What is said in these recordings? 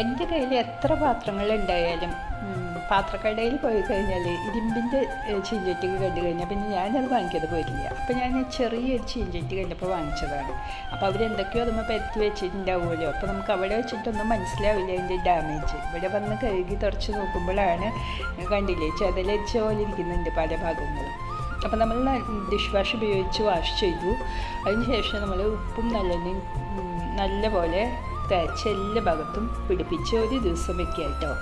എന്റെ കയ്യിൽ എത്ര പാത്രങ്ങൾ ഉണ്ടായാലും പാത്രക്കടയിൽ പോയി കഴിഞ്ഞാൽ ഇരുമ്പിന്റെ ചീഞ്ചട്ടിക്ക് കണ്ടു കഴിഞ്ഞാൽ പിന്നെ ഞാനത് വാങ്ങിക്കത് പോയിട്ടില്ല. അപ്പോൾ ഞാൻ ചെറിയൊരു ചീഞ്ചട്ടി കണ്ടപ്പോൾ വാങ്ങിച്ചതാണ്. അപ്പോൾ അവരെന്തൊക്കെയോ അതുമ്പോൾ പരത്തി വെച്ചിട്ടുണ്ടാവുമല്ലോ. അപ്പോൾ നമുക്ക് അവിടെ വെച്ചിട്ടൊന്നും മനസ്സിലാവില്ല അതിന്റെ ഡാമേജ്. ഇവിടെ വന്ന് കഴുകി തുറച്ച് നോക്കുമ്പോഴാണ് കണ്ടില്ലേ ചെതലരിച്ച പോലെ ഇരിക്കുന്നുണ്ട് പല ഭാഗങ്ങളും. അപ്പോൾ നമ്മൾ ഡിഷ് വാഷ് ഉപയോഗിച്ച് വാഷ് ചെയ്തു. അതിന് ശേഷം നമ്മൾ ഉപ്പും നല്ലെണ്ണയും നല്ല നല്ലപോലെ തേച്ച് എല്ലാ ഭാഗത്തും പിടിപ്പിച്ച് ഒരു ദിവസം വെക്കുക കേട്ടോ.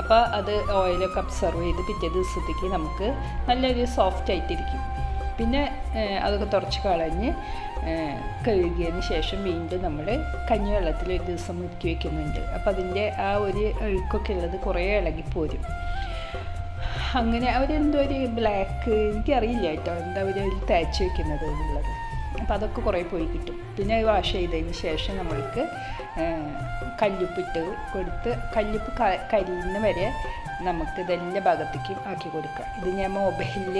അപ്പോൾ അത് ഓയിലൊക്കെ അബ്സർവ് ചെയ്ത് പിറ്റേ ദിവസത്തേക്ക് നമുക്ക് നല്ലൊരു സോഫ്റ്റ് ആയിട്ടിരിക്കും. പിന്നെ അതൊക്കെ തുറച്ച് കളഞ്ഞ് കഴുകിയതിന് ശേഷം വീണ്ടും നമ്മൾ കഞ്ഞിവെള്ളത്തിൽ ഒരു ദിവസം മുക്കി വയ്ക്കുന്നുണ്ട് അപ്പോൾ അതിന്റെ ആ ഒരു അഴുക്കൊക്കെ ഉള്ളത് കുറേ ഇളകിപ്പോരും. അങ്ങനെ അവരെന്തോ ഒരു ബ്ലാക്ക് എനിക്കറിയില്ല കേട്ടോ. എന്താ അവർ തേച്ച് വയ്ക്കുന്നത് എന്നുള്ളത്. അപ്പോൾ അതൊക്കെ കുറേ പോയി കിട്ടും. പിന്നെ വാഷ് ചെയ്തതിന് ശേഷം നമ്മൾക്ക് കല്ലുപ്പിട്ട് കൊടുത്ത് കല്ലുപ്പ് കരിയുന്ന വരെ നമുക്ക് ഇതെല്ലാം ഭാഗത്തേക്കും ആക്കി കൊടുക്കാം. ഇത് ഞാൻ മൊബൈലിൽ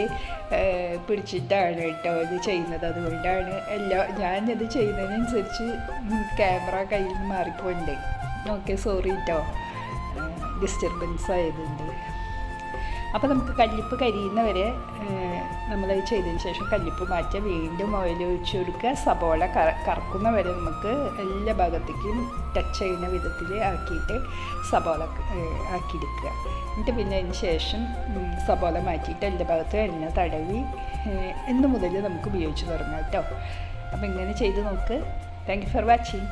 പിടിച്ചിട്ടാണ് കേട്ടോ ഇത് ചെയ്യുന്നത്. അതുകൊണ്ടാണ് എല്ലാ ഞാനിത് ചെയ്യുന്നതിനനുസരിച്ച് ക്യാമറ കയ്യിൽ നിന്ന് മാറിപ്പോയിട്ടുണ്ട്. ഓക്കെ സോറി കേട്ടോ ഡിസ്റ്റർബൻസ് ആയതുണ്ട് അപ്പോൾ നമുക്ക് കല്ലിപ്പ് കരിയുന്ന വരെ നമ്മൾ ചെയ്തതിന് ശേഷം കല്ലിപ്പ് മാറ്റുക വീണ്ടും ഓയിൽ ഒഴിച്ച് കൊടുക്കുക. സബോള കറ കറക്കുന്ന വരെ നമുക്ക് എല്ലാ ഭാഗത്തേക്കും ടച്ച് ചെയ്യുന്ന വിധത്തിൽ ആക്കിയിട്ട് സബോള ആക്കിയെടുക്കുക. എന്നിട്ട് പിന്നെ അതിന് ശേഷം സബോള മാറ്റിയിട്ട് എല്ലാ ഭാഗത്തും എണ്ണ തടവി എന്നു മുതൽ നമുക്ക് ഉപയോഗിച്ച് തുടങ്ങാം കേട്ടോ. അപ്പോൾ ഇങ്ങനെ ചെയ്ത് നോക്ക്. Thank you for watching